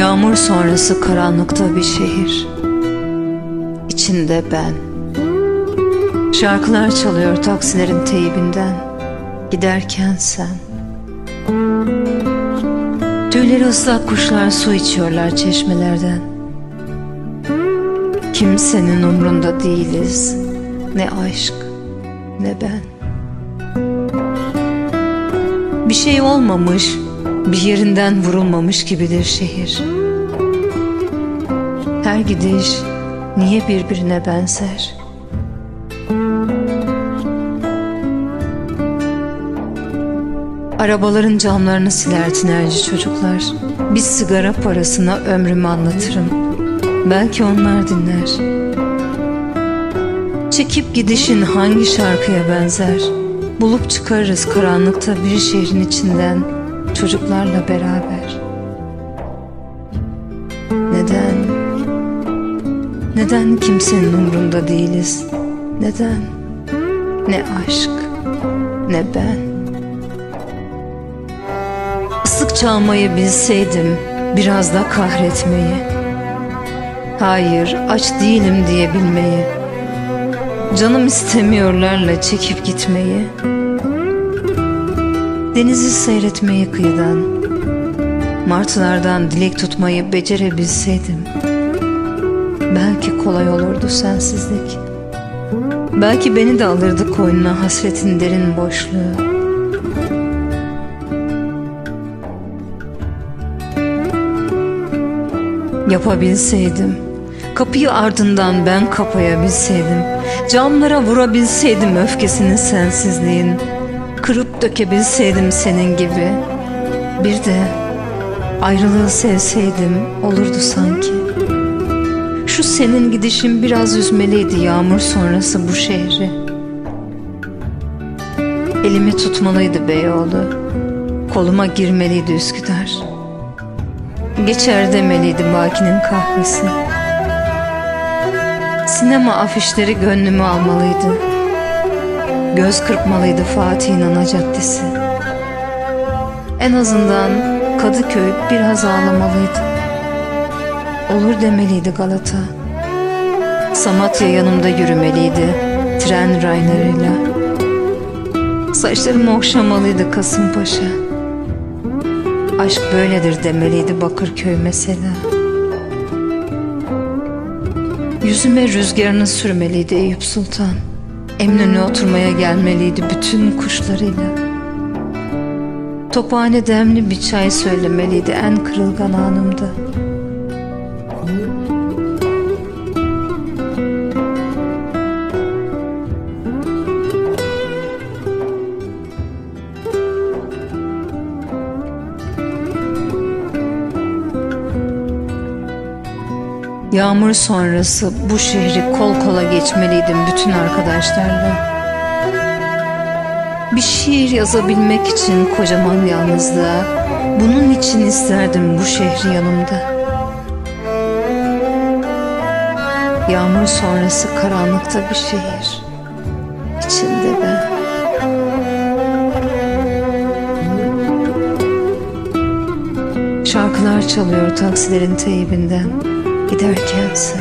Yağmur sonrası karanlıkta bir şehir. İçinde ben. Şarkılar çalıyor taksilerin teybinden. Giderken sen. Tüyleri ıslak kuşlar su içiyorlar çeşmelerden. Kimsenin umrunda değiliz. Ne aşk ne ben. Bir şey olmamış, bir yerinden vurulmamış gibidir şehir. Her gidiş niye birbirine benzer? Arabaların camlarını siler tinerci çocuklar. Bir sigara parasına ömrümü anlatırım. Belki onlar dinler. Çekip gidişin hangi şarkıya benzer? Bulup çıkarırız karanlıkta bir şehrin içinden çocuklarla beraber. Neden? Neden kimsenin umrunda değiliz? Neden? Ne aşk, ne ben. Islık çalmayı bilseydim, biraz da kahretmeyi. Hayır, aç değilim diyebilmeyi. Canım istemiyorlarla çekip gitmeyi. Denizi seyretmeyi kıyıdan. Martılardan dilek tutmayı becerebilseydim. Belki kolay olurdu sensizlik. Belki beni de alırdı koynuna hasretin derin boşluğu. Yapabilseydim, kapıyı ardından ben kapayabilseydim, camlara vurabilseydim öfkesini sensizliğin, kırıp dökebilseydim senin gibi, bir de ayrılığı sevseydim olurdu sanki. Şu senin gidişin biraz üzmeliydi yağmur sonrası bu şehri. Elimi tutmalıydı Beyoğlu, koluma girmeliydi Üsküdar. Geçer demeliydi Baki'nin kahvesi. Sinema afişleri gönlümü almalıydı. Göz kırpmalıydı Fatih'in ana caddesi. En azından Kadıköy biraz ağlamalıydı. Olur demeliydi Galata. Samatya yanımda yürümeliydi tren raylarıyla. Saçlarımı okşamalıydı Kasımpaşa. Aşk böyledir demeliydi Bakırköy mesela. Yüzüme rüzgarını sürmeliydi Eyüp Sultan. Eminönü'ne oturmaya gelmeliydi bütün kuşlarıyla. Tophane demli bir çay söylemeliydi en kırılgan anımda. Yağmur sonrası bu şehri kol kola geçmeliydim bütün arkadaşlarla. Bir şiir yazabilmek için kocaman yalnızlığa, bunun için isterdim bu şehri yanımda. Yağmur sonrası karanlıkta bir şehir, içinde ben. Şarkılar çalıyor taksilerin teybinden giderken sen